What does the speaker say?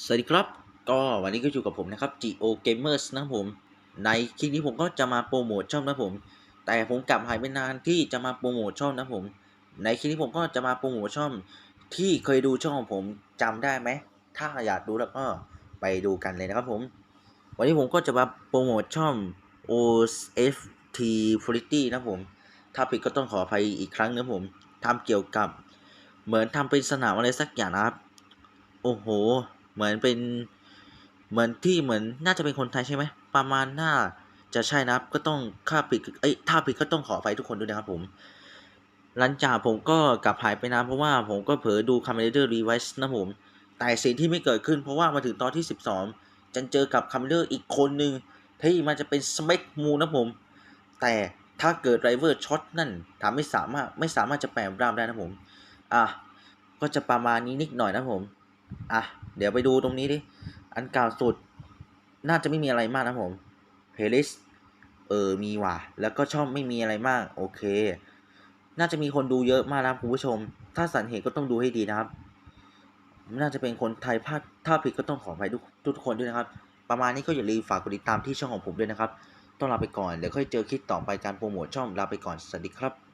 สวัสดีครับ ก็วันนี้ก็อยู่กับผมนะครับ Geo Gamers นะผม ในคลิปนี้ผมก็จะมาโปรโมทช่องนะผม แต่ผมกลับหายไปนานที่จะมาโปรโมทช่องนะผม ในคลิปนี้ผมก็จะมาโปรโมทช่องที่เคยดูช่องของผมจำได้ไหม ถ้าอยากดูแล้วก็ไปดูกันเลยนะครับผม วันนี้ผมก็จะมาโปรโมทช่อง OFT f r i t y นะผม ถ้าผิดก็ต้องขออภัยอีกครั้งนะผมทำเกี่ยวกับ เหมือนทำเป็นสนามอะไรสักอย่างนะครับ โอ้โห เหมือนเป็นเหมือนที่เหมือนน่าจะเป็นคนไทยใช่ไหมประมาณน่าจะใช่นะครับก็ต้องค่าผิดเอ้ยถ้าผิดก็ต้องขออภัยทุกคนด้วยนะครับผม หลังจากผมก็กลับหายไปนานเพราะว่าผมก็เผลอดู c a m e r a Revice นะผมแต่สิ่งที่ไม่เกิดขึ้นเพราะว่ามาถึงตอนที่ 12 จันเจอกับ c a m e r a อีกคนนึงที่มันจะเป็น s m e c k m o นะผม แต่ถ้าเกิด River Shot นั่นทำไม่สามารถไม่สามารถจะแปลงร่างได้นะผม อะ ก็จะประมาณนี้นิดหน่อยนะผม อะ เดี๋ยวไปดูตรงนี้ดิ อันเก่าสุด น่าจะไม่มีอะไรมากนะผมเพลิสเออ มีว่ะ แล้วก็ช่องไม่มีอะไรมาก โอเค น่าจะมีคนดูเยอะมากนะคุณผู้ชม ถ้าสันเหตุก็ต้องดูให้ดีนะครับ น่าจะเป็นคนไทยพลาด ถ้าผิดก็ต้องขออภัยทุกทุกคนด้วยนะครับ ประมาณนี้ก็อย่าลืมฝากกดติดตามที่ช่องของผมด้วยนะครับ ต้องลาไปก่อน เดี๋ยวค่อยเจอคลิปต่อไปการโปรโมทช่องลาไปก่อน สวัสดีครับ